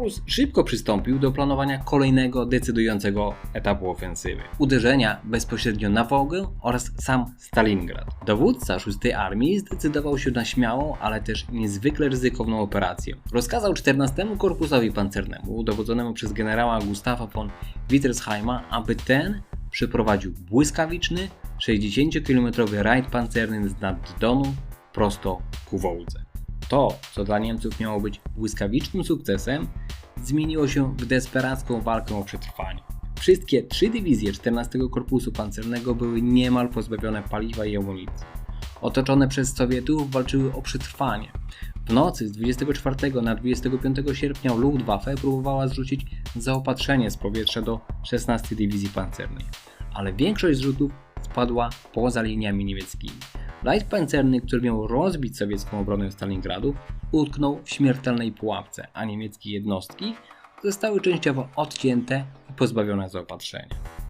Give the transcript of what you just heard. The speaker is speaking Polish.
Paulus szybko przystąpił do planowania kolejnego decydującego etapu ofensywy. Uderzenia bezpośrednio na Wołgę oraz sam Stalingrad. Dowódca 6 Armii zdecydował się na śmiałą, ale też niezwykle ryzykowną operację. Rozkazał 14 Korpusowi Pancernemu, dowodzonego przez generała Gustafa von Wittersheima, aby ten przeprowadził błyskawiczny, 60-kilometrowy rajd pancerny z nad Donu prosto ku Wołdze. To, co dla Niemców miało być błyskawicznym sukcesem, zmieniło się w desperacką walkę o przetrwanie. Wszystkie trzy dywizje 14 Korpusu Pancernego były niemal pozbawione paliwa i amunicji. Otoczone przez Sowietów walczyły o przetrwanie. W nocy z 24 na 25 sierpnia Luftwaffe próbowała zrzucić zaopatrzenie z powietrza do 16 Dywizji Pancernej, ale większość zrzutów spadła poza liniami niemieckimi. Light pancerny, który miał rozbić sowiecką obronę Stalingradu, utknął w śmiertelnej pułapce, a niemieckie jednostki zostały częściowo odcięte i pozbawione zaopatrzenia.